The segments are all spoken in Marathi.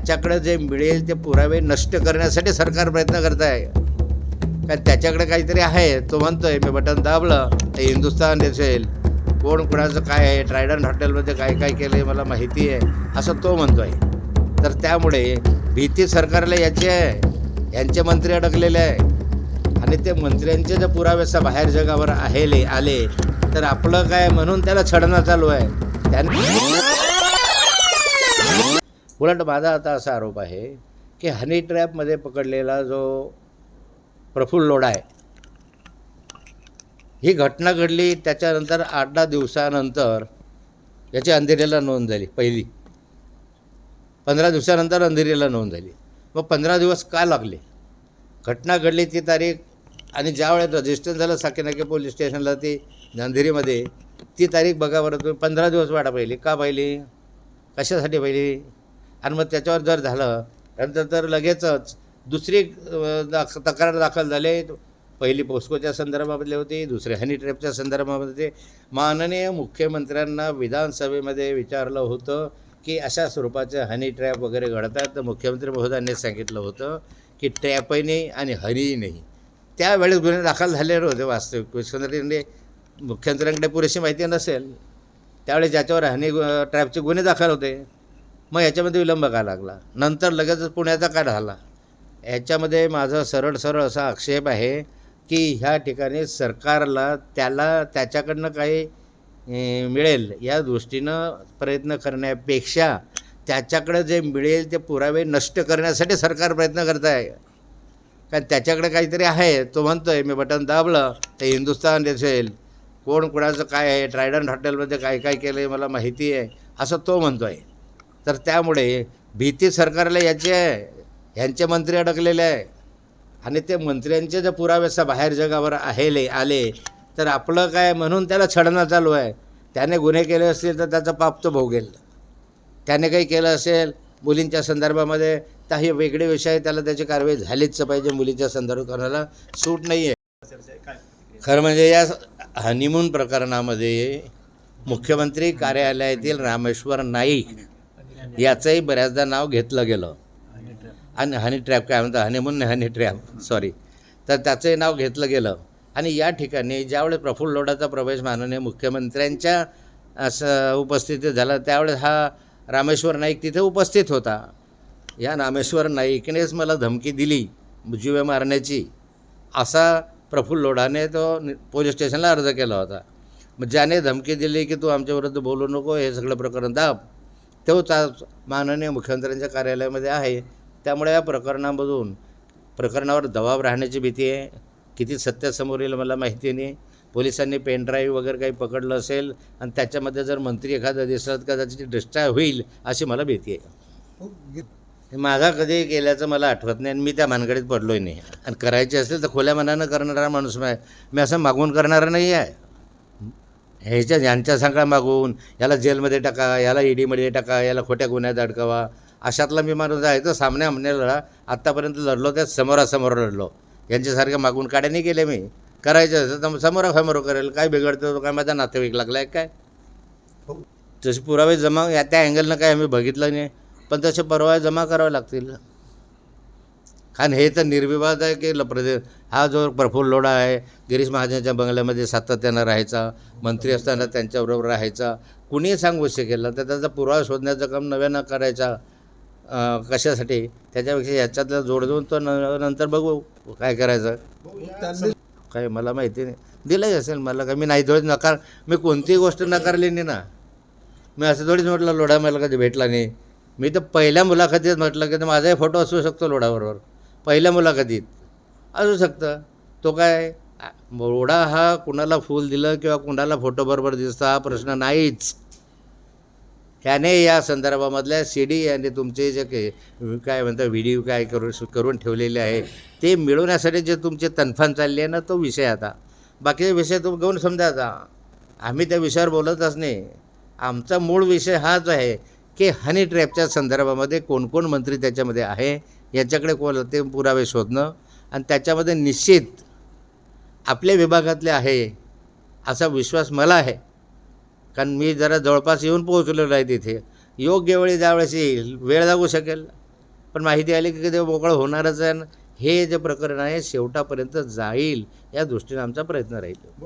त्याच्याकडे जे मिळेल ते पुरावे नष्ट करण्यासाठी सरकार प्रयत्न करत आहे कारण त्याच्याकडे काहीतरी आहे तो म्हणतोय मी बटन दाबलं ते हिंदुस्थान दिसेल. कोण कुणाचं काय आहे ट्रायडन हॉटेलमध्ये काय काय केलं आहे मला माहिती आहे असं तो म्हणतो आहे तर त्यामुळे भीती सरकारला याची आहे यांचे मंत्री अडकलेले आहे. आणि ते मंत्र्यांचे जर पुरावे बाहेर जगावर आहे आले तर आपलं काय म्हणून त्याला छडणं चालू आहे? त्यांनी उलट माझा आता असा आरोप आहे की हनी ट्रॅपमध्ये पकडलेला जो प्रफुल्ल लोढा आहे ही घटना घडली त्याच्यानंतर आठ दहा दिवसानंतर याची अंधेरीला नोंद झाली पहिली. पंधरा दिवसानंतर अंधेरीला नोंद झाली. मग पंधरा दिवस का लागले? घटना घडली ती तारीख आणि ज्या वेळेस रजिस्टर झालं साकेनाके पोलीस स्टेशनला ती अंधेरीमध्ये ती तारीख बघा बरं तुम्ही पंधरा दिवस वाटा पाहिली. का पाहिली? कशासाठी पाहिली? आणि मग त्याच्यावर जर झालं नंतर तर लगेचच दुसरी दाख तक्रार दाखल झाले. पहिली पोस्कोच्या संदर्भामधली होती दुसरे हनी ट्रॅपच्या संदर्भामध्ये होते. माननीय मुख्यमंत्र्यांना विधानसभेमध्ये विचारलं होतं की अशा स्वरूपाचे हनी ट्रॅप वगैरे घडतात. तर मुख्यमंत्री महोदयांनी सांगितलं होतं की ट्रॅपही नाही आणि हनीही नाही. त्यावेळेस गुन्हे दाखल झालेले होते वास्तविक. मुख्यमंत्र्यांनी मुख्यमंत्र्यांकडे पुरेशी माहिती नसेल त्यावेळेस ज्याच्यावर हनी ट्रॅपचे गुन्हे दाखल होते. मग याच्यामध्ये विलंब का लागला? नंतर लगेचच पुण्याचा का झाला? याच्यामध्ये माझा सरळ सरळ असा आक्षेप आहे की ह्या ठिकाणी सरकारला त्याला त्याच्याकडनं काही मिळेल या दृष्टीनं प्रयत्न करण्यापेक्षा त्याच्याकडं जे मिळेल ते पुरावे नष्ट करण्यासाठी सरकार प्रयत्न करत आहे कारण त्याच्याकडे काहीतरी आहे. तो म्हणतो आहे मी बटन दाबलं ते हिंदुस्थान दिसेल. कोण कुणाचं काय आहे? ट्रायडंट हॉटेलमध्ये काय काय केलं आहे मला माहिती आहे. असं तो म्हणतो आहे तर त्यामुळे भीती सरकारला याची आहे. ह्यांचे मंत्री अडकलेले आहे. आणि ते मंत्र्यांचे जर पुराव्यासा बाहेर जगावर आहे आले तर आपलं काय म्हणून त्याला छडणं चालू आहे. त्याने गुन्हे केले असतील तर त्याचा पाप तो भोगेल. त्याने काही केलं असेल मुलींच्या संदर्भामध्ये तर हे वेगळे विषय त्याला त्याची कारवाई झालीच पाहिजे मुलीच्या संदर्भात कोणाला सूट नाही आहे खरं म्हणजे या हनीमून प्रकरणामध्ये मुख्यमंत्री कार्यालयातील रामेश्वर नाईक याचंही बऱ्याचदा नाव घेतलं गेलं. आणि हनी ट्रॅप काय म्हणतात? हनीमून नाही हनी ट्रॅप. सॉरी तर त्याचंही नाव घेतलं गेलं. आणि या ठिकाणी ज्यावेळेस प्रफुल्ल लोढाचा प्रवेश माननीय मुख्यमंत्र्यांच्या असं उपस्थितीत झाला त्यावेळेस हा रामेश्वर नाईक तिथे उपस्थित होता. या रामेश्वर नाईकनेच मला धमकी दिली जीवे मारण्याची. असा प्रफुल्ल लोढाने तो पोलीस स्टेशनला अर्ज केला होता. मग ज्याने धमकी दिली की तू आमच्याविरुद्ध बोलू नको हे सगळं प्रकरण दाब. तोच आज माननीय मुख्यमंत्र्यांच्या कार्यालयामध्ये आहे. त्यामुळे या प्रकरणामधून प्रकरणावर दबाव राहण्याची भीती आहे. किती सत्य समोर येईल मला माहिती नाही. पोलिसांनी पेनड्राईव्ह वगैरे काही पकडलं असेल आणि त्याच्यामध्ये जर मंत्री एखादा दिसला का कदाचित डिस्ट्राय होईल अशी मला भीती आहे. माझा कधी गेल्याचं मला आठवत नाही आणि मी त्या मानगडीत पडलोय नाही. आणि करायची असेल तर खोल्या मनानं करणारा माणूस आहे. मी असं मागून करणारा नाही आहे. ह्याच्या यांच्या सांगळ्या मागून याला जेलमध्ये टाका याला ईडीमध्ये टाका याला खोट्या गुन्ह्यात अडकवा. अशातला मी माणूस आहे तर सामने आमने लढा आत्तापर्यंत लढलो त्या समोरासमोर लढलो. यांच्यासारख्या मागून काड्या नाही केले मी. करायचं असेल तर समोरासमोर करेल. काय बिघडतं काय माझा नातेवाईक लागलाय काय? तसे पुरावे जमा या त्या अँगलनं काय आम्ही बघितलं नाही. पण तसे परवा जमा करावे लागतील. कारण हे तर निर्विवाद आहे की प्रदे हा जो प्रफुल्ल लोढा आहे गिरीश महाजनच्या बंगल्यामध्ये सातत्यानं राहायचा मंत्री असताना त्यांच्याबरोबर राहायचा कुणीही सांगू शकेल तर त्याचा पुरावा शोधण्याचं काम नव्यानं करायचा कशासाठी? त्याच्यापेक्षा ह्याच्यातलं जोड देऊन तो न नंतर बघू काय करायचं. काय मला माहिती नाही. दिलंही असेल मला काय मी नाही थोडीच नकार मी कोणतीही गोष्ट नकारली नाही ना. मी असं थोडीच म्हटलं लोढा मला कधी भेटला नाही. मी तर पहिल्या मुलाखतीत म्हटलं की माझाही फोटो असू शकतो लोढाबरोबर. पहिल्या मुलाखतीत. असू शकतं. तो काय आ- हा कुणाला फूल दिलं किंवा कुणाला फोटोबरोबर दिसता हा प्रश्न नाहीच. ह्याने या संदर्भामधल्या सी डी आणि तुमचे जे काही काय म्हणतात व्हिडिओ काय करून करून ठेवलेले आहे ते मिळवण्यासाठी जे तुमचे तनफान चालली आहे ना तो विषय आता. बाकीचे विषय तो घेऊन समजा आता. आम्ही त्या विषयावर बोलतच नाही. आमचा मूळ विषय हाच आहे की हनी ट्रॅपच्या संदर्भामध्ये कोण कोण मंत्री त्याच्यामध्ये आहे? याच्याकडे कोण ते पुरावे शोधणं. आणि त्याच्यामध्ये निश्चित आपल्या विभागातले आहे असा विश्वास मला आहे. कारण मी जरा जवळपास येऊन पोहोचलेलो आहे तिथे. योग्य वेळी ज्यावेळेस येईल वेळ लागू शकेल. पण माहिती आली की ते मोकळं होणारच आहे आणि हे जे प्रकरण आहे शेवटापर्यंत जाईल या दृष्टीने आमचा प्रयत्न राहील.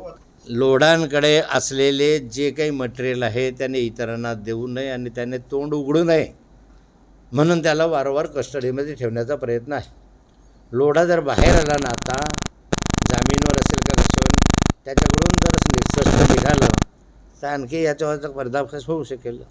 लोढांकडे असलेले जे काही मटेरियल आहे त्याने इतरांना देऊ नये आणि त्याने तोंड उघडू नये. म्हणून त्याला वारंवार कस्टडीमध्ये ठेवण्याचा प्रयत्न आहे. लोढा जर बाहेर आला ना आता जामीनवर असेल का कशावर त्याच्याकडून जर निर्शस्त्र निघालं तर आणखी याच्यावरचा पर्दाफाश होऊ शकेल.